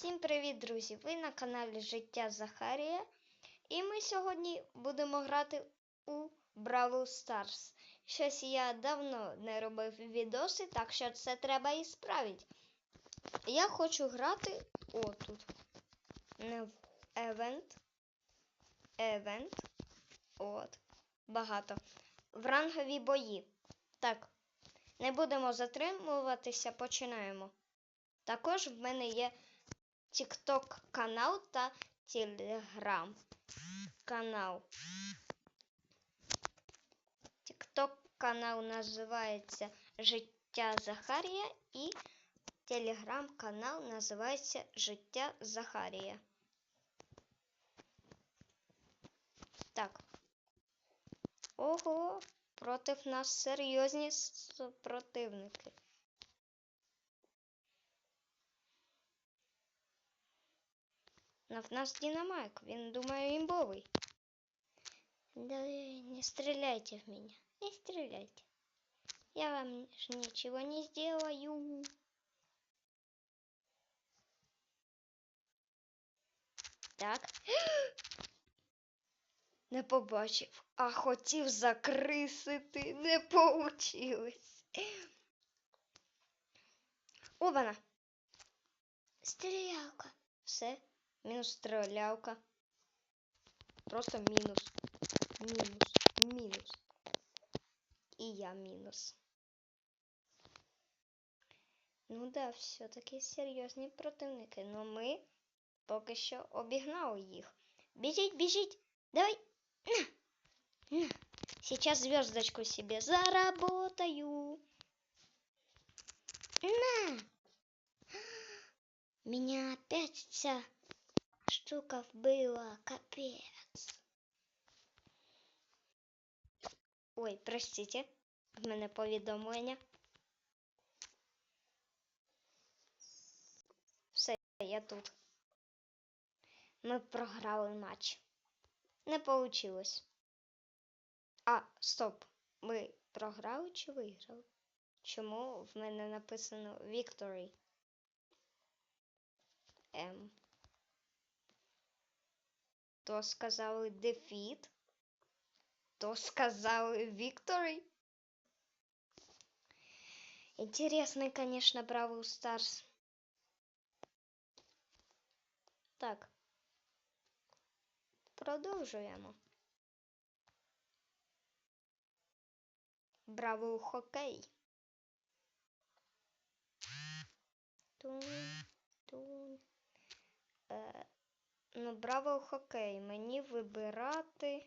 Всім привіт, друзі! Ви на каналі Життя Захарія. І ми сьогодні будемо грати у Бравл Старс. Щось я давно не робив відоси, так що це треба і справити. Я хочу грати отут. Не в Event. Event. От. Багато. В рангові бої. Так. Не будемо затримуватися, починаємо. Також в мене є TikTok канал та Telegram канал. TikTok канал називається Життя Захарія і Telegram канал називається Життя Захарія. Так. Ого, проти нас серйозні супротивники. В нас динамайк, він думаю імбовий. Да не стреляйте в меня, не стреляйте. Я вам ж ничего не сделаю. Так. Не побачив, а хотів закрисити, не получилось. Обана. Стрілялка. Все. Мінус стрілялка. Просто мінус. Мінус. Мінус. І я мінус. Ну да, все-таки серйозні противники. Но ми поки що обігнали їх. Біжіть, біжіть. Давай. На. На. Сейчас звездочку себе заработаю. На. Меня опять вся штука вбила. Капец. Ой, простите. В мене повідомлення. Все, я тут. Ми програли матч. Не получилось. А, стоп. Ми програли чи виграли? Чому в мене написано Victory? М. То сказали Defeat. То сказали Victory. Интересный, конечно, Бравл Старс. Так. Продовжуємо. Бравл хокей. Тун, тун. Е, ну, бравл хокей. Мені вибирати.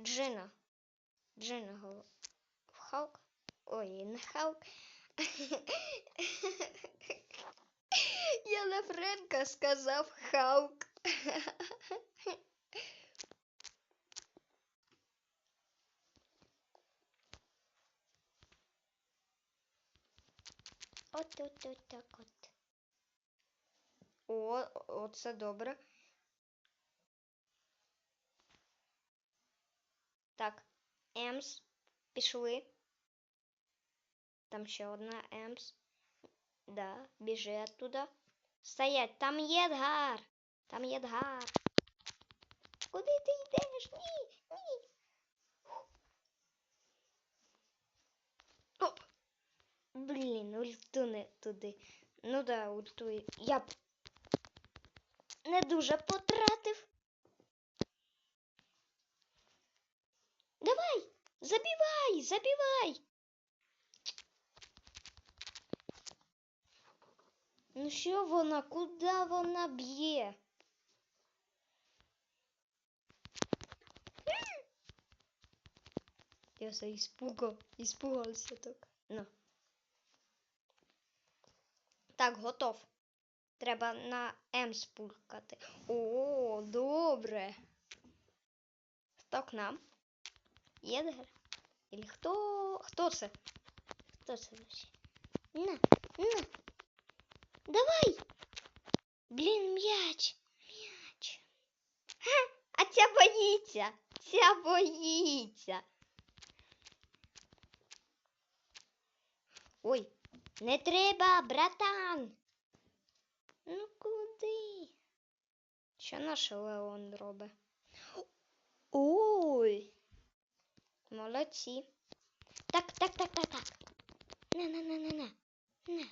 Джина. Джина. Халк. Ой, не Халк. Я на Френка сказав Халк. От от так от. О, оце добре. Так, Емс, пішли. Там ще одна Емс. Да, біжи оттуда. Стоять, там Єдгар. Там Єдгар. Куди ти йдеш? Ні, ні. Оп. Блін, ультуни туди. Ну да, ультує. Я не дуже потратив. Давай, забивай, забивай. Ну що вона? Куди вона б'є? Я се испугав, испугався так. Ну. Так, готов. Треба на М спулкати. О, добре. Хто к нам? Єдгар? Или хто? Хто це? Хто це вообще? На, на. Давай! Блін, м'яч. М'яч. А ця боїться. Ця боїться. Ой, Не треба, братан. Ну куди? Що наш Леон робить? Ой. Молодці. Так, так, так, так, так. На, на, на, на, на. На.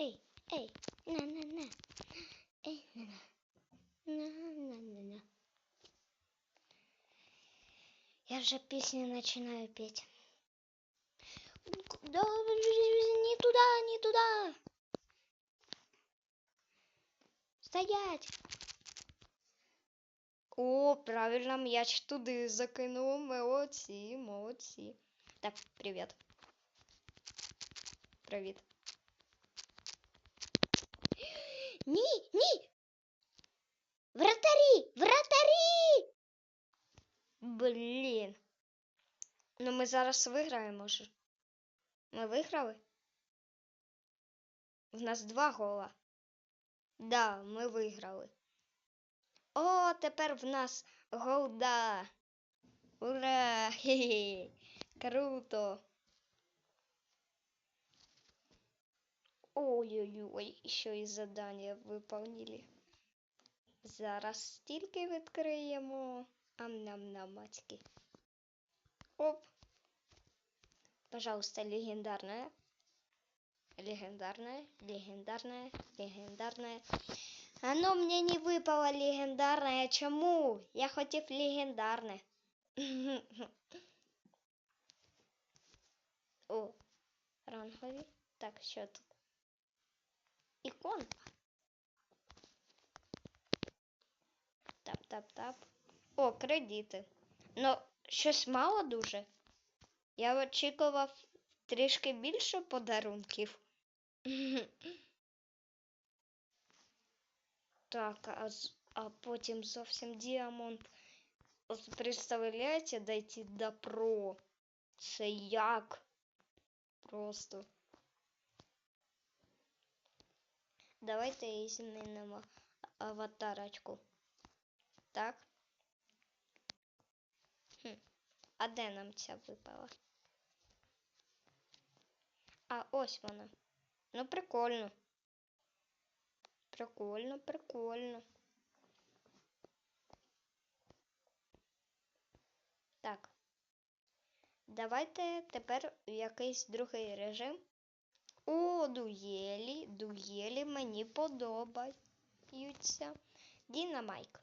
Ей, ей, на, на, на. Ей, на, на. На, на, на, на. Я вже пісню починаю петь. Да, не туда, не туда. Стоять. О, правильно, м'яч туди закинув. Молодці, молодці. Так, привіт. Привіт. Ні, ні. Вратарі! Вратарі! Блін. Ну ми зараз виграємо ж. Ми виграли? В нас два гола. Да, ми виграли. О, тепер в нас голда. Ура! Хе-хе! Круто! Ой-ой-ой, ще і задання виповнили. Зараз стільки відкриємо. Ам-нам-намацьки. Оп. Пожалуйста, легендарная. Легендарная, легендарная, легендарная. Оно мне не выпало легендарное. Чому? Я хотів легендарне. О, рангові. Так, що тут? Іконка. Тап-тап-тап. О, кредити. Ну, щось мало дуже. Я очікував трішки більше подарунків. Так, а, з- а потім зовсім діамонт. Ось Представляєте, дойти до про. Це як? Просто. Давайте і змінимо аватарочку. Так. Хм. А де нам ця випала? А ось вона. Ну, прикольно. Прикольно, прикольно. Так. Давайте тепер в якийсь другий режим. О, дуелі, дуелі мені подобаються. Дінамайк.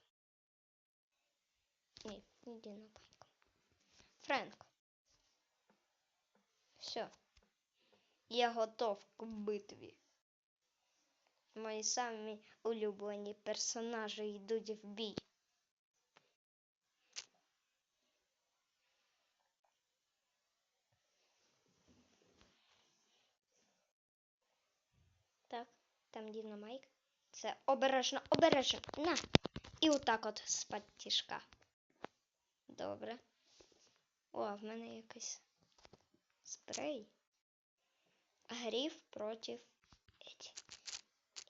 Ні, не Дінамайк. Френк. Все. Я готов к битві. Мої самі улюблені персонажі йдуть в бій. Так, там Дінамайк. Це обережно, обережно. На. І отак от з тішка. Добре. О, в мене якийсь спрей. Гриф проти Еті.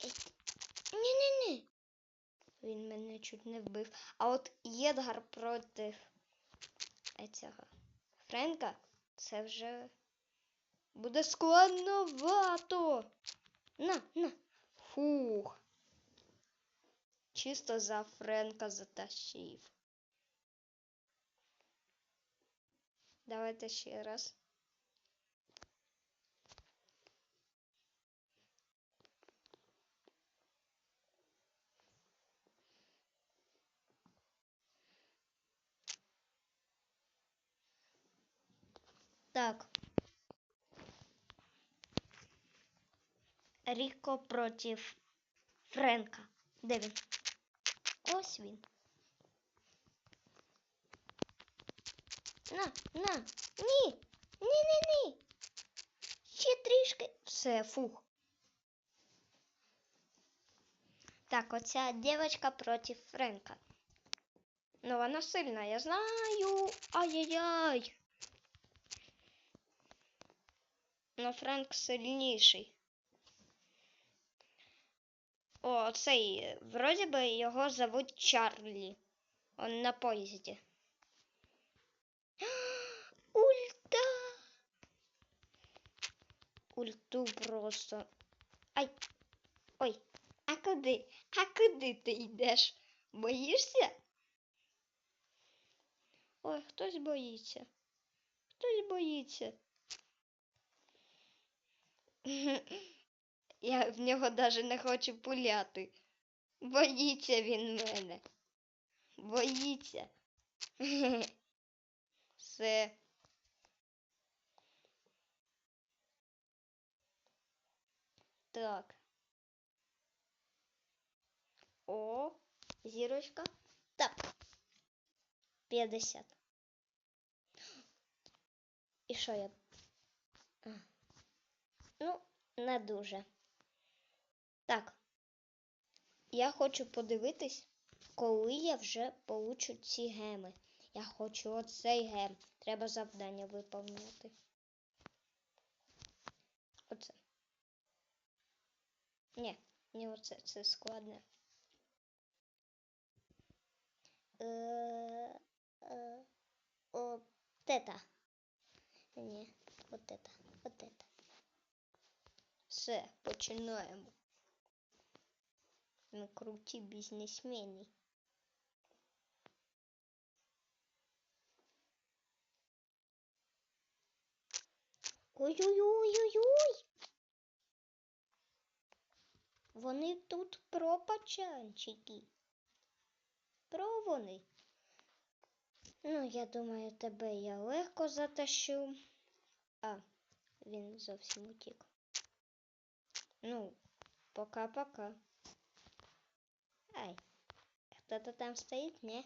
Еті. Ні-ні-ні. Він мене чуть не вбив. А от Єдгар проти цього Френка це вже буде складновато. На, на. Фух. Чисто за Френка затащив. Давайте ще раз. Так. Ріко проти Френка. Де він? Ось він. На, на. Ні. Ні, ні, ні. Ще трішки. Все, фух. Так, оця дівчинка проти Френка. Ну, вона сильна, я знаю. Ай-яй-яй. Но Френк сильніший. О, цей, вроді би його зовуть Чарлі. Он на поїзді. Ульта! ульту просто. Ай. Ой, а куди? А куди ти йдеш? Боїшся? Ой, хтось боїться. Хтось боїться. Я в нього навіть не хочу пуляти. Боїться він мене. Боїться. Все. Так. О, зірочка. Так. 50. І що я? А. Ну, не дуже. Так. Я хочу подивитись, коли я вже получу ці геми. Я хочу оцей гем. Треба завдання виповнити. Оце. Ні, не оце, це складне. Е, е, от это. Ні, от это, от это. Все, починаємо. Ми круті бізнесмени. Ой-ой-ой-ой-ой. Вони тут про пачанчики. Про вони. Ну, я думаю, тебе я легко затащу. А, він зовсім утік. Ну, пока-пока. Ай, кто-то там стоит, не?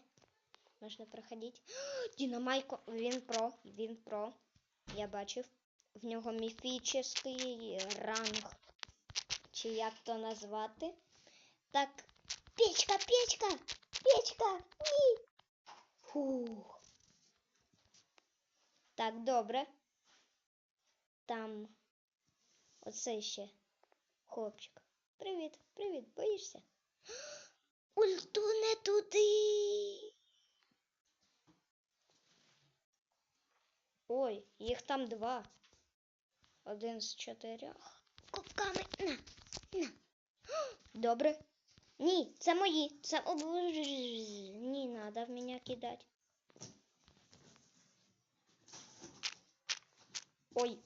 Можна проходити. Дінамайко, він про, він про. Я бачив. В нього міфічний ранг. Чи як то назвати? Так, печка, печка, печка, ні. Фух. Так, добре. Там оце ще хлопчик. Привіт, привіт, боїшся? Ульту не туди. Ой, їх там два. Один з чотирьох. Кубками. На, на. Добре. Ні, це мої. Це об- надо в мене кидати. Ой,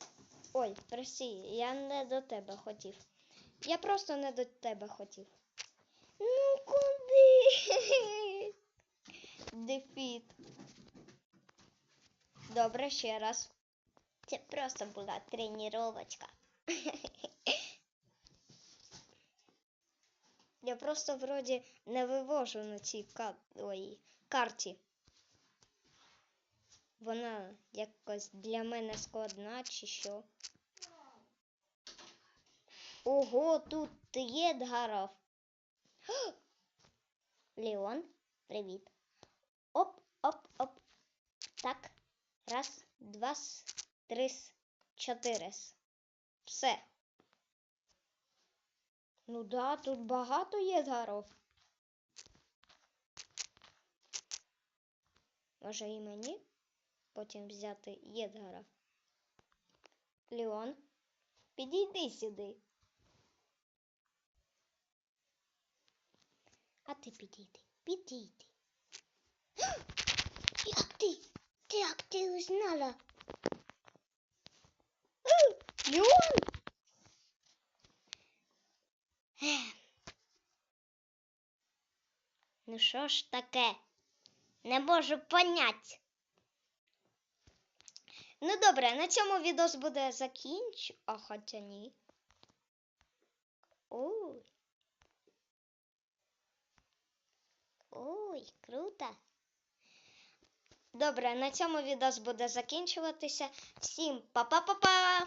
ой, прости, я не до тебе хотів. Я просто не до тебе хотів. Ну куди? Дефіт. Добре, ще раз. Це просто була тренувачка. Я просто вроді не вивожу на цій ка... Ой, карті. Вона якось для мене складна чи що. Ого, тут є Едгаров. Леон, привіт. Оп, оп, оп. Так. Раз, два, три, чотири. Все. Ну да, тут багато є гаров. Може і мені потім взяти Єдгара. Леон, підійди сюди. ти підійди, підійди. Як ти? Як ти узнала? Леон! Ну що ж таке? Не можу понять. Ну добре, на цьому відос буде закінч... А хоча ні. Ой. Ой, круто. Добре, на цьому відео буде закінчуватися. Всім па-па-па-па!